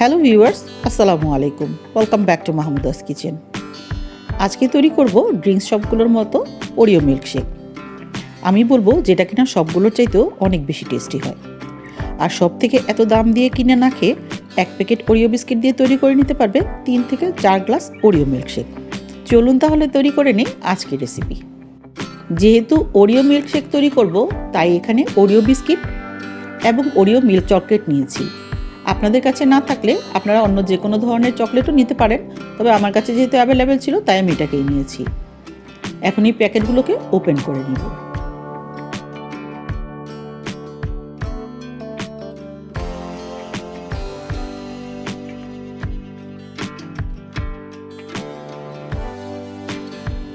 Hello viewers, আসসালামু আলাইকুম। Welcome back to Mahmuda's kitchen আজকে তৈরি করব ড্রিঙ্কস সবগুলোর মতো ওরিও মিল্কশেক আমি বলব যেটা কিনা সবগুলোর চাইতেও অনেক বেশি টেস্টি হয়। আর সব থেকে এত দাম দিয়ে কিনে না খেয়ে এক প্যাকেট ওরিও বিস্কিট দিয়ে তৈরি করে নিতে পারবে তিন থেকে চার গ্লাস ওরিও মিল্কশেক চলুন তাহলে তৈরি করে নিই আজকের রেসিপি যেহেতু ওরিও মিল্কশেক তৈরি করব, তাই এখানে ওরিও বিস্কিট এবং ওরিও মিল্ক চকলেট নিয়েছি। আপনাদের কাছে না থাকলে আপনারা অন্য যে কোনো ধরনের চকলেটও নিতে পারেন। তবে আমার কাছে যেহেতু অ্যাভেলেবেল ছিল, তাই আমি এটাকেই নিয়েছি। এখন এই প্যাকেটগুলোকে ওপেন করে নিব।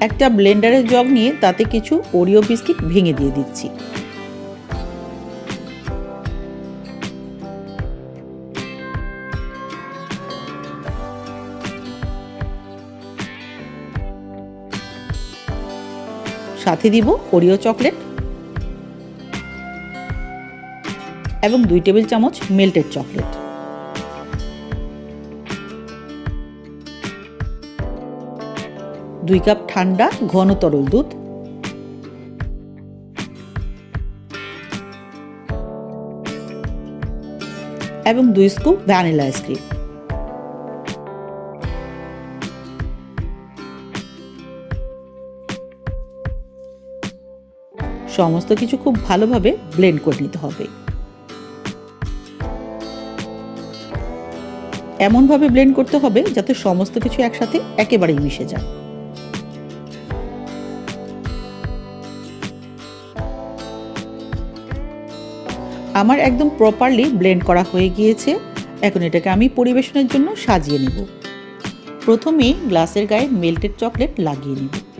একটা ব্লেন্ডারের জগ নিয়ে তাতে কিছু ওরিও বিস্কিট ভেঙে দিয়ে দিচ্ছি। সাথে দিব ওরিও চকলেট এবং দুই টেবিল চামচ মেল্টেড চকলেট দুই কাপ ঠান্ডা ঘন তরল দুধ। এবং দুই স্কুপ ভ্যানিলা আইসক্রিম। সমস্ত কিছু খুব ভালোভাবে ব্লেন্ড করে নিতে হবে। এমনভাবে ব্লেন্ড করতে হবে যাতে সমস্ত কিছু একসাথে একেবারেই মিশে যায়। আমার একদম প্রপারলি ব্লেন্ড করা হয়ে গিয়েছে। এখন এটাকে আমি পরিবেশনের জন্য সাজিয়ে নিব। প্রথমে গ্লাসের গায়ে মেল্টেড চকলেট লাগিয়ে নিব।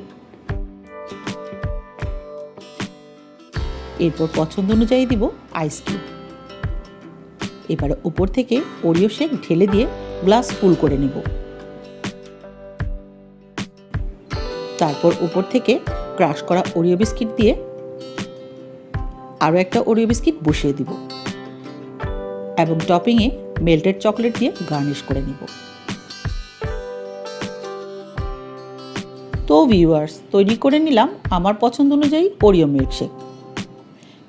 এরপর পছন্দ অনুযায়ী দিব আইসক্রিম এবারে উপর থেকে ওরিও শেক ঢেলে দিয়ে গ্লাস ফুল করে নেব। তারপর উপর থেকে ক্রাশ করা ওরিও বিস্কিট দিয়ে আরও একটা ওরিও বিস্কিট বসিয়ে দিব। এবং টপিংয়ে মেল্টেড চকলেট দিয়ে গার্নিশ করে নিব। তো ভিউয়ার্স তৈরি করে নিলাম আমার পছন্দ অনুযায়ী ওরিও মিল্কশেক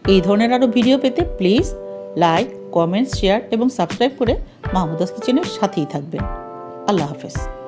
এই ধরনের আরও ভিডিও পেতে প্লিজ লাইক কমেন্ট শেয়ার এবং সাবস্ক্রাইব করে মাহমুদাস কিচেনের সাথেই থাকবেন। আল্লাহ হাফেজ।